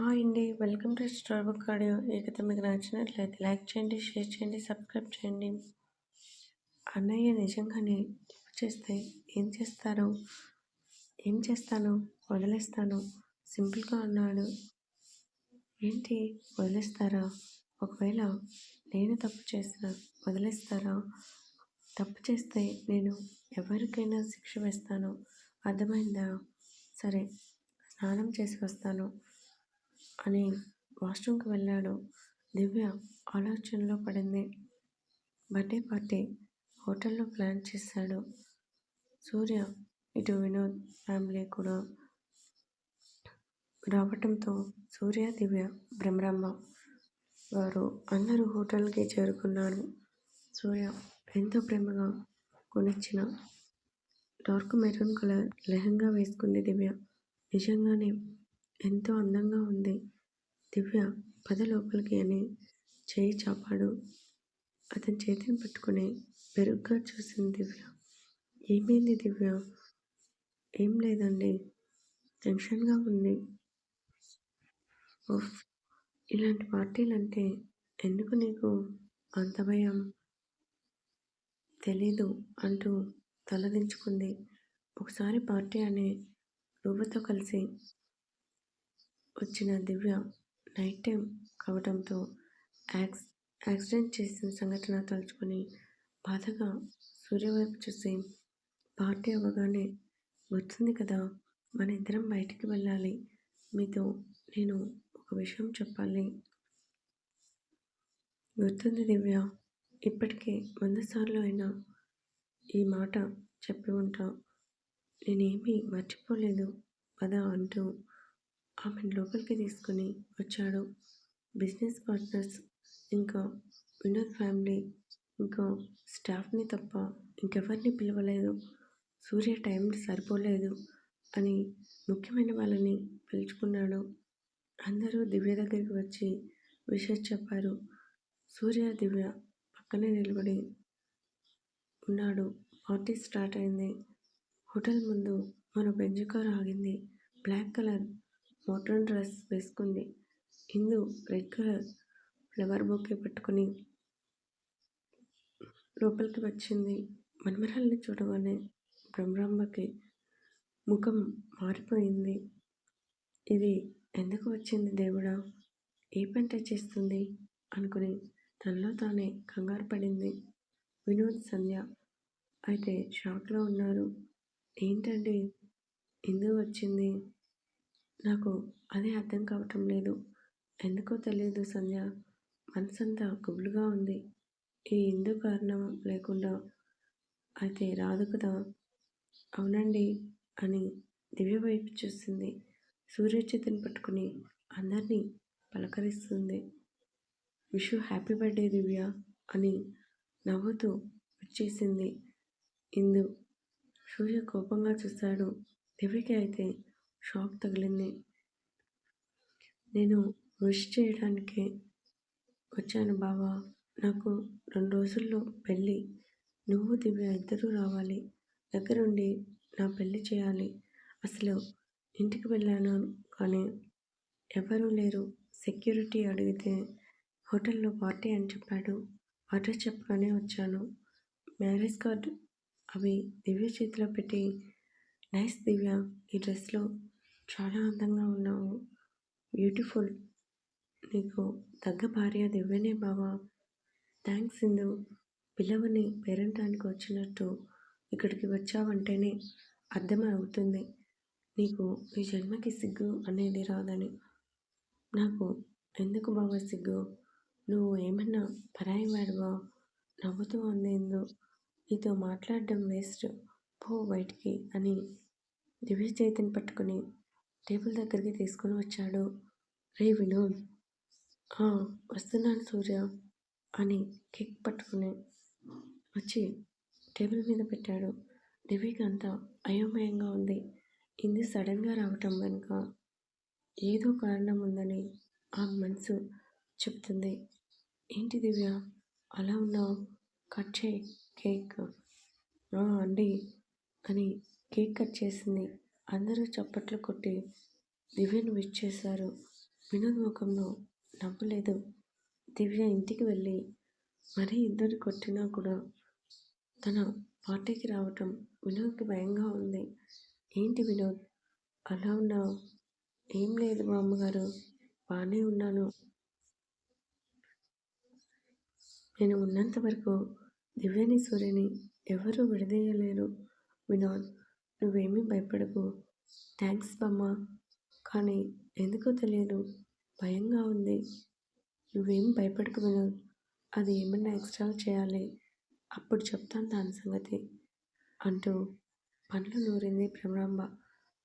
Hi అండి. Welcome to Star Book Audio. ఈ కథ మీకు నచ్చినట్లయితే లైక్ చేయండి షేర్ చేయండి సబ్స్క్రైబ్ చేయండి. అన్నయ్య నిజంగానే తప్పు చేస్తే ఏం చేస్తారు ఏం చేస్తాను? వదిలేస్తాను. సింపుల్గా అన్నాడు ఏంటి? వదిలేస్తారా? ఒకవేళ నేను తప్పు చేసిన వదిలేస్తారా? తప్పు చేస్తే నేను ఎవరికైనా శిక్ష వేస్తాను. అర్థమైందా? సరే స్నానం చేసి వస్తాను. అని వాష్రూమ్కి వెళ్ళాడు. దివ్య ఆలోచనలో పడింది. బర్త్డే పార్టీ హోటల్లో ప్లాన్ చేశాడు. సూర్య ఇటు వినోద్ ఫ్యామిలీ కూడా. రావటంతో సూర్య దివ్య బ్రహ్మరమ్మ వారు అందరూ హోటల్కి చేరుకున్నారు. సూర్య ఎంతో ప్రేమగా కొనిచ్చిన డార్క్ మెరూన్ కలర్ లెహంగా వేసుకుంది దివ్య. నిజంగానే ఎంతో అందంగా ఉంది. దివ్య పద లోపలికి అని చేయి చాపాడు. అతని చేతిని పట్టుకుని మెరుగ్గా చూసింది దివ్య. ఏమైంది దివ్య? ఏం లేదండి. టెన్షన్గా ఉంది. ఓఫ్ ఇలాంటి పార్టీలు అంటే ఎందుకు నీకు అంత భయం? తెలీదు అంటూ తలదించుకుంది. ఒకసారి పార్టీ అనే రూపతో కలిసి వచ్చిన దివ్య నైట్ టైం కావడంతో యాక్స్ యాక్సిడెంట్ చేసిన సంఘటన తలుచుకొని బాధగా సూర్య వైపు చూసి పార్టీ అవ్వగానే గుర్తుంది కదా మన ఇద్దరం బయటికి వెళ్ళాలి. మీతో నేను ఒక విషయం చెప్పాలి గుర్తుంది దివ్య. ఇప్పటికే వంద సార్లు అయినా ఈ మాట చెప్పి ఉంటా. నేనేమీ మర్చిపోలేదు పద అంటూ ఆమెను లోపలికి తీసుకుని వచ్చాడు. బిజినెస్ పార్ట్నర్స్ ఇంకా వినోద్ ఫ్యామిలీ ఇంకా స్టాఫ్ని తప్ప ఇంకెవరిని పిలవలేదు. సూర్య టైం సరిపోలేదు అని ముఖ్యమైన వాళ్ళని పిలుచుకున్నాడు. అందరూ దివ్య దగ్గరికి వచ్చి విషయం చెప్పారు. సూర్య దివ్య పక్కనే నిలబడి ఉన్నాడు. పార్టీ స్టార్ట్ అయింది. హోటల్ ముందు మరో బెంజ్ కార్ ఆగింది. బ్లాక్ కలర్ మోడ్రన్ డ్రెస్ వేసుకుంది. Indu red colour flower bouquet పట్టుకుని లోపలికి వచ్చింది. మన్మరాల్ని చూడగానే బ్రహ్మరాంబకి ముఖం మారిపోయింది. ఇది ఎందుకు వచ్చింది దేవుడా? ఏ పంట చేస్తుంది? అనుకుని తనలో తానే కంగారు పడింది. వినోద్ సంధ్య అయితే షాక్లో ఉన్నారు. ఏంటండి? ఎందుకు వచ్చింది. నాకు అదే అర్థం కావటం లేదు. ఎందుకో తెలియదు సంధ్య. మనసంతా గుబులుగా ఉంది. ఈ ఇందు కారణం లేకుండా అయితే రాదు కదా? అవునండి అని దివ్య వైపు చూస్తుంది. సూర్యచేతిని పట్టుకుని అందరినీ పలకరిస్తుంది. Wish you happy birthday Divya అని నవ్వుతూ వచ్చేసింది. ఇందు సూర్య కోపంగా చూశాడు దివ్యకి అయితే షాక్ తగిలింది. నేను విష్ చేయడానికి వచ్చాను బావా. నాకు రెండు రోజుల్లో పెళ్ళి. నువ్వు దివ్య ఇద్దరూ రావాలి. దగ్గరుండి నా పెళ్ళి చేయాలి. అసలు ఇంటికి వెళ్ళాను కానీ ఎవరూ లేరు. సెక్యూరిటీ అడిగితే హోటల్లో పార్టీ అని చెప్పాడు. అడ్రస్ చెప్పగానే వచ్చాను. మ్యారేజ్ కార్డు అవి దివ్య చేతిలో పెట్టి నైస్ దివ్య ఈ డ్రెస్లో చాలా అందంగా ఉన్నావు. బ్యూటిఫుల్. నీకు తగ్గ భార్య దివ్యనే బావా. థ్యాంక్స్ ఇందు పిల్లవని పేరంటానికి వచ్చినట్టు ఇక్కడికి వచ్చావంటేనే అర్థం అవుతుంది. నీకు ఈ జన్మకి సిగ్గు అనేది రాదని. నాకు ఎందుకు బావ సిగ్గు? నువ్వు ఏమన్నా పరాయి వాడువా? నవ్వుతూ అంది నీతో మాట్లాడడం వేస్ట్. పో బయటికి అని దివ్య చేతిని పట్టుకుని టేబుల్ దగ్గరికి తీసుకొని వచ్చాడు. రే వినోద్ వస్తున్నాను సూర్య అని కేక్ పట్టుకుని వచ్చి టేబుల్ మీద పెట్టాడు. దివ్యకి అంతా అయోమయంగా ఉంది. ఇది సడన్గా రావటం వెనుక ఏదో కారణం ఉందని ఆ మనసు చెప్తుంది. ఏంటి దివ్య అలా ఉన్నావు? కట్ చేయి కేక్. అండి అని కేక్ కట్ చేసింది. అందరూ చప్పట్లు కొట్టి దివ్యను విష్ చేశారు వినోద్ ముఖంలో నవ్వలేదు దివ్య ఇంటికి వెళ్ళి మరీ ఇద్దరు కొట్టినా కూడా తన పార్టీకి రావటం వినోద్కి భయంగా ఉంది. ఏంటి వినోద్? అలా ఉన్నావు? ఏం లేదు మా అమ్మగారు బాగానే ఉన్నాను. నేను ఉన్నంత వరకు దివ్యని సూర్యని ఎవరూ విడదీయలేరు. వినోద్ నువ్వేమీ భయపడకు. థ్యాంక్స్ బామ్మ. కానీ ఎందుకో తెలియదు. భయంగా ఉంది. నువ్వేం భయపడకు వినోద్. అది ఏమన్నా ఎక్స్ట్రా చేయాలి. అప్పుడు చెప్తాను దాని సంగతి. అంటూ పండ్లు నూరింది భ్రమరాంబ.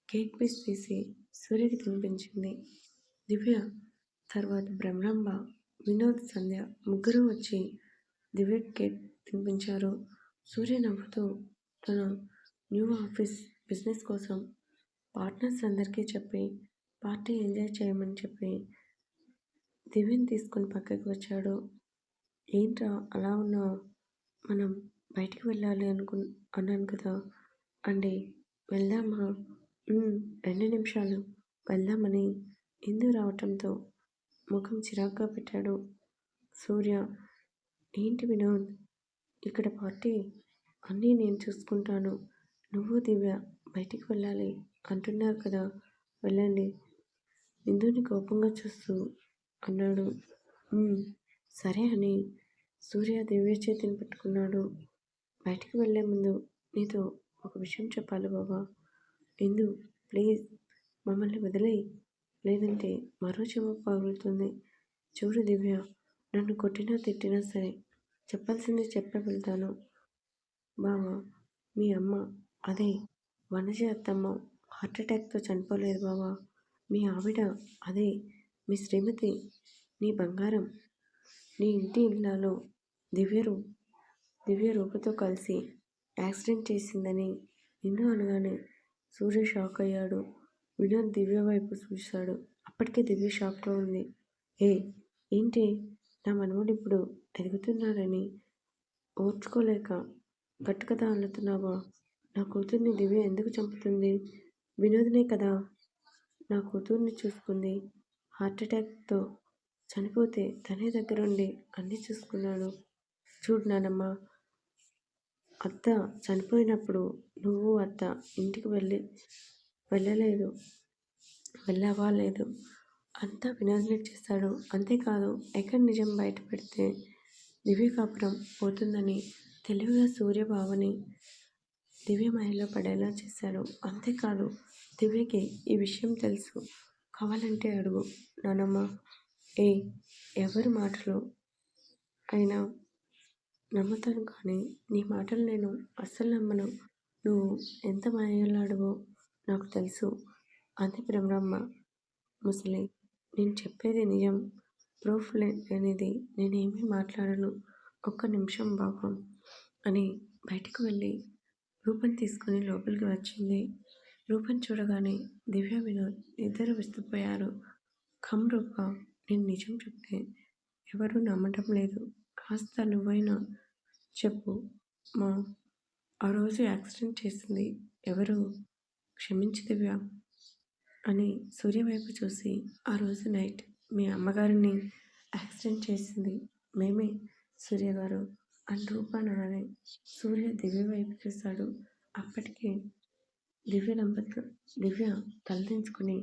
కేక్ పీస్ తీసి సూర్యకి తినిపించింది. దివ్య తర్వాత భ్రమరాంబ వినోద్ సంధ్య ముగ్గురు వచ్చి దివ్య కేక్ తినిపించారు. సూర్య నవ్వుతూ తన న్యూ ఆఫీస్ బిజినెస్ కోసం పార్ట్నర్స్ అందరికీ చెప్పి పార్టీ ఎంజాయ్ చేయమని చెప్పి దివ్యని తీసుకొని పక్కకి వచ్చాడు. ఏంట్రా అలా ఉన్నావు? మనం బయటికి వెళ్ళాలి అనుకు అన్నాను కదా. అండి వెళ్దామా? రెండు నిమిషాలు. వెళ్దామని ఇందు రావటంతో ముఖం చిరాగ్గా పెట్టాడు సూర్య. ఏంటి వినోద్? ఇక్కడ పార్టీ అన్నీ నేను చూసుకుంటాను. నువ్వు దివ్య బయటికి వెళ్ళాలి. అంటున్నారు కదా. వెళ్ళండి. ఇందుని కోపంగా చూస్తూ అన్నాడు. సరే అని సూర్య దివ్య చేతిని పెట్టుకున్నాడు. బయటికి వెళ్ళే ముందు నీతో ఒక విషయం చెప్పాలి బాబా. ఇందు ప్లీజ్. మమ్మల్ని వదిలేయి. లేదంటే మరో చెమ పగులుతుంది. చూడు దివ్య నన్ను కొట్టినా తిట్టినా సరే చెప్పాల్సింది చెప్పే వెళ్తాను. బావా మీ అమ్మ అదే వనజ అత్తమ్మ హార్ట్ అటాక్తో చనిపోలేదు బావా. మీ ఆవిడ అదే మీ శ్రీమతి నీ బంగారం నీ ఇంటి ఇళ్ళలో దివ్య దివ్య రూపతో కలిసి యాక్సిడెంట్ చేసిందని నిన్ను అనగానే సూర్య షాక్ అయ్యాడు. వినోద్ దివ్య వైపు చూశాడు. అప్పటికే దివ్య షాక్లో ఉంది. ఏ ఏంటి? నా మనవడు ఇప్పుడు ఎదుగుతున్నాడని ఓర్చుకోలేక గట్టుకథ అల్లుతున్నావా? నా కూతుర్ని దివ్య ఎందుకు చంపుతుంది? వినోద్నే కదా. నా కూతుర్ని చూసుకుంది. హార్ట్ అటాక్తో చనిపోతే తనే దగ్గరుండి అన్నీ చూసుకున్నాడు. చూడు నానమ్మ అత్త చనిపోయినప్పుడు నువ్వు అత్త ఇంటికి వెళ్ళి వెళ్ళలేదు. వెళ్ళావా లేదు? అంతా వినాశనం చేస్తాడు. అంతేకాదు ఎక్కడ నిజం బయట పెడితే దివ్య కాపురం పోతుందని తెలివిగా సూర్యబావని దివ్య మాయలో పడేలా చేశాడు అంతేకాదు దివ్యకి ఈ విషయం తెలుసు. కావాలంటే అడుగు. నానమ్మ ఏ ఎవరి మాటలు అయినా నమ్ముతాను కానీ నీ మాటలు నేను అస్సలు నమ్మను. నువ్వు ఎంత మాయలాడవో నాకు తెలుసు. అంది బ్రహ్మమ్మ. ముసలి నేను చెప్పేది నిజం. ప్రూఫ్ లేనిది నేనేమీ మాట్లాడను. ఒక్క నిమిషం బాబు అని బయటకు వెళ్ళి రూపం తీసుకుని లోపలికి వచ్చింది. రూపం చూడగానే దివ్య వినోద్ ఇద్దరు విస్తుపోయారు. ఖమ్ రూప నేను నిజం చెప్తే ఎవరూ నమ్మటం లేదు. కాస్త నువ్వైనా చెప్పు మా ఆ రోజు యాక్సిడెంట్ చేసింది ఎవరు? క్షమించి దివ్య అని సూర్య వైపు చూసి ఆ రోజు నైట్ మీ అమ్మగారిని యాక్సిడెంట్ చేసింది మేమే సూర్య గారు. అని రూపానగానే సూర్య దివ్య వైపు చూశాడు అప్పటికే దివ్య దంపతులు దివ్య తలదించుకుని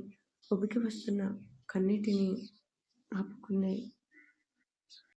ఉబికి వస్తున్న కన్నీటిని ఆపుకున్నాయి.